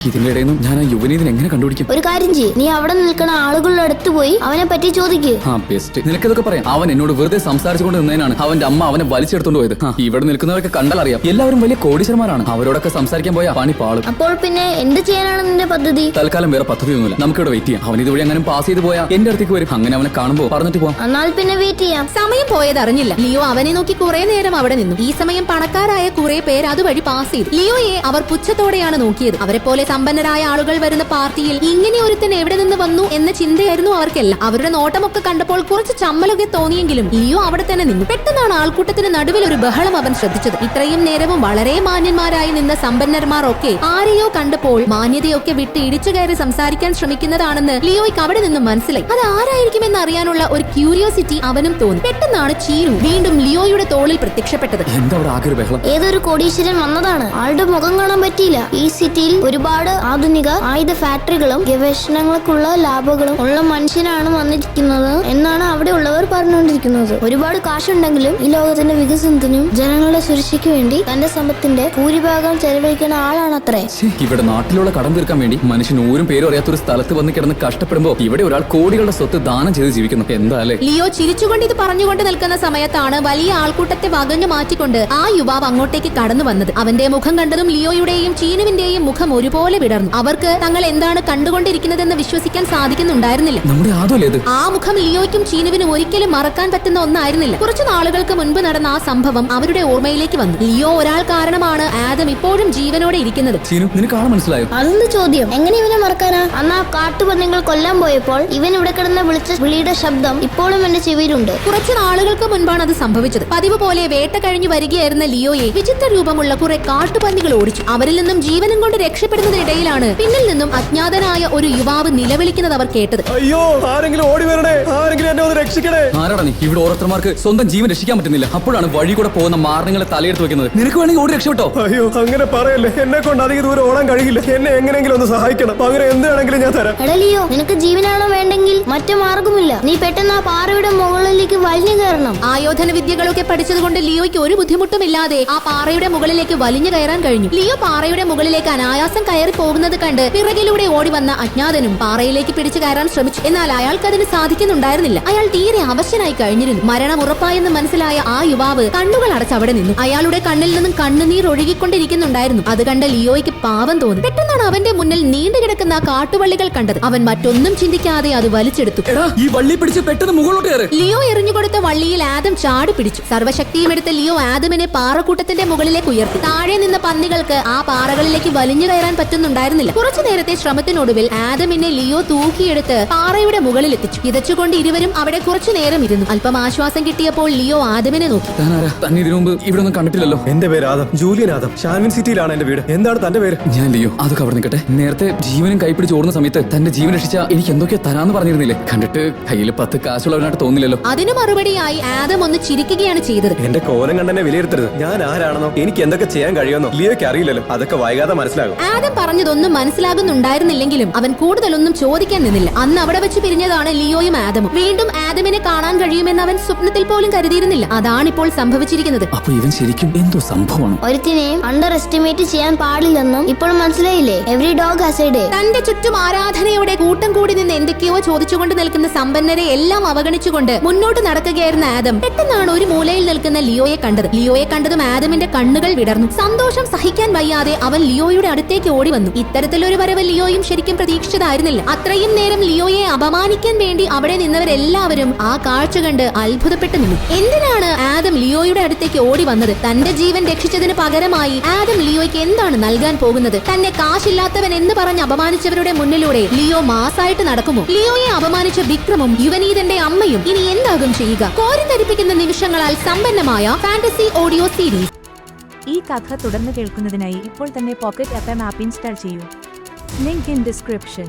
ഇതിന്റെ ഇടയിൽ നിന്നും ഞാൻ ആ യുവനീതിനെ എങ്ങനെ കണ്ടുപിടിക്കും? ഒരു കാര്യം ചെയ്യ്. നീ അവിടെ നിൽക്കുന്ന ആളുകളുടെ അടുത്ത് പോയി അവനെ പറ്റി ചോദിക്ക്. ആ ബെസ്റ്റ് നിനക്കതൊക്കെ പറയാം. അവൻ എന്നോട് വെറുതെ സംസാരിച്ചുകൊണ്ട് നിന്നതിനാണ് അവന്റെ അമ്മ അവനെ വലിച്ചെടുത്തോണ്ട് പോയത്. ആ, ഇവിടെ നിൽക്കുന്നവരൊക്കെ കണ്ടാൽ അറിയാം. എല്ലാവരും വലിയ കോടീശ്വരന്മാരാണ്. അവരോടൊക്കെ സംസാരിക്കാൻ പോയ പണി പാളും. അപ്പോൾ പിന്നെ എന്ത് ചെയ്യാനാണ് നിന്റെ പദ്ധതി? തൽക്കാലം വേറെ പദ്ധതിയൊന്നുമില്ല. നമുക്ക് ഇവിടെ വെയിറ്റ് ചെയ്യാം. അവൻ ഇതുവഴി അങ്ങനെ പാസ് ചെയ്ത് പോയാൽ എന്റെ അടുത്തേക്ക് വരും. അങ്ങനെ അവനെ കാണുമ്പോൾ പറഞ്ഞിട്ട് പോവാം. എന്നാൽ പിന്നെ വെയിറ്റ് ചെയ്യാം. സമയം പോയത് അറിഞ്ഞില്ല. ലിയോ അവനെ നോക്കി കുറെ നേരം അവിടെ നിന്നു. ഈ സമയം പണക്കാരായ കുറെ പേർ അതുവഴി പാസ് ചെയ്തു. ലിയോയെ അവർ പുച്ഛത്തോടെയാണ് നോക്കിയത്. അവരെ പോലെ സമ്പന്നരായ ആളുകൾ വരുന്ന പാർട്ടിയിൽ ഇങ്ങനെ ഒരുത്തൻ എവിടെ നിന്ന് വന്നു എന്ന ചിന്തയായിരുന്നു അവർക്കെല്ലാം. അവരുടെ നോട്ടമൊക്കെ കണ്ടപ്പോൾ കുറച്ച് ചമ്മലൊക്കെ തോന്നിയെങ്കിലും ലിയോ അവിടെ തന്നെ നിന്നു. പെട്ടെന്നാണ് ആൾക്കൂട്ടത്തിന് നടുവിൽ ഒരു ബഹളം അവൻ ശ്രദ്ധിച്ചത്. ഇത്രയും നേരവും വളരെ മാന്യന്മാരായി നിന്ന സമ്പന്നന്മാർ ഒക്കെ ആരെയോ കണ്ടപ്പോൾ മാന്യതയൊക്കെ വിട്ട് ഇടിച്ചു കയറി സംസാരിക്കാൻ ശ്രമിക്കുന്നതാണെന്ന് ലിയോയ്ക്ക് അവിടെ നിന്നും മനസ്സിലായി. അത് ആരായിരിക്കുമെന്ന് അറിയാനുള്ള ഒരു ക്യൂരിയോസിറ്റി അവനും തോന്നി. പെട്ടെന്നാണ് ചീരു വീണ്ടും ലിയോയുടെ തോളിൽ പ്രത്യക്ഷപ്പെട്ടത്. ഏതൊരു കോടീശ്വരൻ വന്നതാണ്? ആളുടെ മുഖം കാണാൻ പറ്റിയില്ല. ഈ സിറ്റിയിൽ ഒരുപാട് ആധുനിക ആയുധ ഫാക്ടറികളും ഗവേഷണങ്ങൾക്കുള്ള ലാബുകളും ഉള്ള മനുഷ്യനാണ് വന്നിരിക്കുന്നത് എന്നാണ് അവിടെ ഉള്ളവർ പറഞ്ഞുകൊണ്ടിരിക്കുന്നത്. ഒരുപാട് കാശുണ്ടെങ്കിലും ഈ ലോകത്തിന്റെ വികസനത്തിനും ജനങ്ങളുടെ സുരക്ഷയ്ക്ക് വേണ്ടി തന്റെ സമ്പത്തിന്റെ ഭൂരിഭാഗം ചെലവഴിക്കുന്ന ആളാണ് അത്രേ ഇവിടെ നാട്ടിലുള്ള കടം തീർക്കാൻ വേണ്ടി മനുഷ്യൻ ഊരും പേരും അറിയാത്ത ഒരു സ്ഥലത്ത് വന്ന് കിടന്ന് കഷ്ടപ്പെടുമ്പോ ഇവിടെ ഒരാൾ കോടികളുടെ സ്വത്ത് ദാനം ചെയ്ത് ജീവിക്കുന്നു. എന്താ അല്ലേ? ലിയോ ചിരിച്ചുകൊണ്ട് ഇത് പറഞ്ഞുകൊണ്ട് നിൽക്കുന്ന സമയത്താണ് വലിയ ആൾക്കൂട്ടത്തെ വകഞ്ഞു മാറ്റിക്കൊണ്ട് ആ യുവാവ് അങ്ങോട്ടേക്ക് കടന്നു വന്നത്. അവന്റെ മുഖം കണ്ടതും ലിയോയുടെയും ചീനുവിന്റെയും മുഖം ഒരുപോലെ വിടർന്നു. അവർക്ക് തങ്ങൾ എന്താണ് കണ്ടുകൊണ്ടിരിക്കുന്നതെന്ന് വിശ്വസിക്കാൻ സാധിക്കുന്നുണ്ടായിരുന്നില്ല. നമ്മുടെ ഇത്? ആ മുഖം ലിയോയ്ക്കും ചീനുവിനും ഒരിക്കലും മറക്കാൻ പറ്റുന്ന ഒന്നായിരുന്നില്ല. കുറച്ചു നാളുകൾക്ക് മുൻപ് നടന്ന ആ സംഭവം അവരുടെ ഓർമ്മയിലേക്ക് വന്നു. ലിയോ ഒരാൾ കാരണമാണ് ആദം ഇപ്പോഴും ജീവനോടെ ഇരിക്കുന്നത്. ചീനു നിനക്ക് ആളെ മനസ്സിലായോ? അതെന്ത് ചോദ്യം? എങ്ങനെ ഇവനെ മറക്കാനാ? അന്ന് ആ കാട്ടുപന്നികൾ കൊല്ലാൻ പോയപ്പോൾ ഇവൻ ഇവിടെ കിടന്ന് വിളിച്ച വിളിയുടെ ശബ്ദം ഇപ്പോഴും എന്റെ ചെവിയിലുണ്ട്. കുറച്ചു നാളുകൾക്ക് മുൻപാണ് അത് സംഭവിച്ചത്. പതിവ് പോലെ വേട്ട കഴിഞ്ഞു വരികയായിരുന്ന ലിയോയെ വിചിത്ര രൂപമുള്ള കുറെ കാട്ടുപന്നികൾ ഓടിച്ചു. അവരിൽ നിന്നും ജീവനും കൊണ്ട് രക്ഷപ്പെടുന്നതിനിടയിലാണ് പിന്നിൽ നിന്നും അജ്ഞാതനായ ഒരു യുവാവ് നിലവിളിക്കുന്നത് അവർ കേട്ടത്. അയ്യോ ആരെങ്കിലും ഓടി വരണേ. ആരെങ്കിലും എന്നെ ഒന്ന് രക്ഷിക്കണേ. ആരാടാ നീ? ഇവിടെ ഓരോരുത്തർമാർക്ക് സ്വന്തം ജീവൻ രക്ഷിക്കാൻ പറ്റുന്നില്ല. അപ്പോഴാണ് വഴി കൂടെ പോകുന്ന മാരണങ്ങളെ തലയെടുത്ത് വെക്കുന്നത്. നിനക്ക് വേണമെങ്കിൽ ഓടി രക്ഷപ്പെട്ടോ? അയ്യോ അങ്ങനെ പറയല്ലേ. എന്നെ കൊണ്ട് അധികം ദൂരം ഓടാൻ കഴിയില്ല. എന്നെ എങ്ങനെയെങ്കിലും ഒന്ന് സഹായിക്കണം. അങ്ങനെ എന്ത് വേണമെങ്കിലും ഞാൻ തരാം. എടലിയോ നിനക്ക് ജീവനാണോ മറ്റു മാർഗമില്ല. നീ പെട്ടെന്ന് ആ പാറയുടെ മുകളിലേക്ക് വലിഞ്ഞു കയറണം. ആയോധന വിദ്യകളൊക്കെ പഠിച്ചതുകൊണ്ട് ലിയോയ്ക്ക് ഒരു ബുദ്ധിമുട്ടും ഇല്ലാതെ ആ പാറയുടെ മുകളിലേക്ക് വലിഞ്ഞു കയറാൻ കഴിഞ്ഞു. ലിയോ പാറയുടെ മുകളിലേക്ക് അനായാസം കയറി പോകുന്നത് കണ്ട് പിറകിലൂടെ ഓടി വന്ന അജ്ഞാതനും പാറയിലേക്ക് പിടിച്ചു കയറാൻ ശ്രമിച്ചു. എന്നാൽ അയാൾക്ക് അതിന് സാധിക്കുന്നുണ്ടായിരുന്നില്ല. അയാൾ തീരെ അവശനായി കഴിഞ്ഞിരുന്നു. മരണം ഉറപ്പായെന്ന് മനസ്സിലായ ആ യുവാവ് കണ്ണുകൾ അടച്ച് അവിടെ നിന്നു. അയാളുടെ കണ്ണിൽ നിന്നും കണ്ണുനീർ ഒഴുകിക്കൊണ്ടിരിക്കുന്നുണ്ടായിരുന്നു. അത് കണ്ട ലിയോയ്ക്ക് പാവം തോന്നി. പെട്ടെന്നാണ് അവന്റെ മുന്നിൽ നീണ്ടു കിടക്കുന്ന കാട്ടുവള്ളികൾ കണ്ടത്. അവൻ മറ്റൊന്നും ചിന്തിക്കാതെ അത് വലിച്ചെടുത്തു എടാ ഈ വള്ളി പിടിച്ച് പെട്ടെന്ന് മുകളിലോട്ട് കയറി. ലിയോ എറിഞ്ഞുകൊടുത്ത വള്ളിയിൽ ആദം ചാടി പിടിച്ചു. സർവശക്തിയും എടുത്ത ലിയോ ആദമിനെ പാറക്കൂട്ടത്തിന്റെ മുകളിലേക്ക് ഉയർത്തി. താഴെ നിന്ന പന്നികൾക്ക് ആ പാറകളിലേക്ക് വലിഞ്ഞു കയറാൻ പറ്റുന്നുണ്ടായിരുന്നില്ല. കുറച്ചു നേരത്തെ ശ്രമത്തിനൊടുവിൽ ആദമിനെ ലിയോ തൂക്കിയെടുത്ത് പാറയുടെ മുകളിൽ എത്തിച്ചു ഇതച്ചുകൊണ്ട് ഇരുവരും അവിടെ കുറച്ചു നേരം ഇരുന്നു. അല്പം ആശ്വാസം കിട്ടിയപ്പോൾ ലിയോ ആദമിനെ നോക്കി. താനാരാ തന്നെ ഇതിനു മുമ്പ് ഇവിടെ ഒന്നും കണ്ടിട്ടില്ലല്ലോ. എന്റെ പേര് ആദം. Julian Adam. ഷാൻവിൻ സിറ്റിയിലാണ് എന്റെ വീട്. എന്താണ് തന്റെ പേര്? ഞാൻ ലിയോ. അതൊക്കെ അവിടെ നിൽക്കട്ടെ. നേരത്തെ ജീവനും കൈപ്പിടിച്ച് ഓടുന്ന സമയത്ത് തന്റെ ജീവൻ രക്ഷിച്ച എനിക്ക് എന്തൊക്കെയാ തരാന്ന് പറഞ്ഞിരുന്നില്ലേ? കണ്ടിട്ട് കയ്യിൽ പത്ത് കാശുള്ളവനായിട്ട് തോന്നില്ലല്ലോ. അതിന് മറുപടിയായി ആദം ഒന്ന് ചിരിക്കുകയാണ് ചെയ്തത്. എന്റെ കോലം കണ്ടെന്നെ വിലയിരുത്തരുത്. ഞാൻ ആരാണെന്നോ എനിക്ക് എന്തൊക്കെ ചെയ്യാൻ കഴിയുമെന്നോ ലിയോയ്ക്ക് അറിയില്ലല്ലോ. അതൊക്കെ വൈകാതെ മനസ്സിലാകും. ആദം പറഞ്ഞതൊന്നും മനസ്സിലാകുന്നുണ്ടായിരുന്നില്ലെങ്കിലും അവൻ കൂടുതലൊന്നും ചോദിക്കാൻ നിന്നില്ല. അന്ന് അവിടെ വെച്ച് പിരിഞ്ഞതാണ് ലിയോയും ആദമും. വീണ്ടും ആദമിനെ കാണാൻ കഴിയുമെന്ന് അവൻ സ്വപ്നത്തിൽ പോലും കരുതിയിരുന്നില്ല. അതാണ് ഇപ്പോൾ സംഭവിച്ചിരിക്കുന്നത്. അപ്പൊ ഇവൻ ശരിക്കും എന്തോ സംഭവമാണ്? ഒരുത്തിനെയും അണ്ടർ എസ്റ്റിമേറ്റ് ചെയ്യാൻ പാടില്ലെന്നും ഇപ്പോൾ മനസ്സിലായില്ലേ? Every dog has a day തന്റെ ചുറ്റും ആരാധനയോടെ കൂട്ടം കൂടി നിന്ന് എന്തൊക്കെയോ ചോദിച്ചുകൊണ്ട് നിൽക്കുന്ന സമ്പന്നരെ എല്ലാം അവഗണിച്ചുകൊണ്ട് മുന്നോട്ട് നടക്കുകയായിരുന്ന ആദം പെട്ടെന്നാണ് ഒരു മൂലയിൽ നിൽക്കുന്ന ലിയോയെ കണ്ടത്. ലിയോയെ കണ്ടതും ആദമിന്റെ കണ്ണുകൾ വിടർന്നു. സന്തോഷം സഹിക്കാൻ വയ്യാതെ അവൻ ലിയോയുടെ അടുത്തേക്ക് ഓടി വന്നു. ഇത്തരത്തിലൊരു വരവ് ലിയോയും ശരിക്കും പ്രതീക്ഷിച്ചതായിരുന്നില്ല. അത്രയും നേരം ലിയോയെ അപമാനിക്കാൻ വേണ്ടി അവിടെ നിന്നവരെല്ലാവരും ആ കാഴ്ച കണ്ട് അത്ഭുതപ്പെട്ടു നിന്നു. എന്തിനാണ് ആദം ലിയോയുടെ അടുത്തേക്ക് ഓടി വന്നത്? തന്റെ ജീവൻ രക്ഷിച്ചതിന് പകരമായി ആദം ലിയോയ്ക്ക് എന്താണ് നൽകാൻ പോകുന്നത്? തന്നെ കാശില്ലാത്തവൻ എന്ന് പറഞ്ഞ് അപമാനിച്ചവരുടെ മുന്നിലൂടെ ലിയോ മാസായിട്ട് നടക്കുമോ? ലിയോയെ അപമാനിച്ച വിക്രമും യുവനീതന്റെ അമ്മയും ഇനി എന്താകും ചെയ്യുക? കോരിത്തരിപ്പിക്കുന്ന നിമിഷങ്ങളാൽ സമ്പന്നമായ ഫാന്റസി ഓഡിയോ സീരീസ് ഈ കഥ തുടർന്ന് കേൾക്കുന്നതിനായി ഇപ്പോൾ തന്നെ പോക്കറ്റ് എം ആപ്പ് ഇൻസ്റ്റാൾ ചെയ്യൂ. Link in description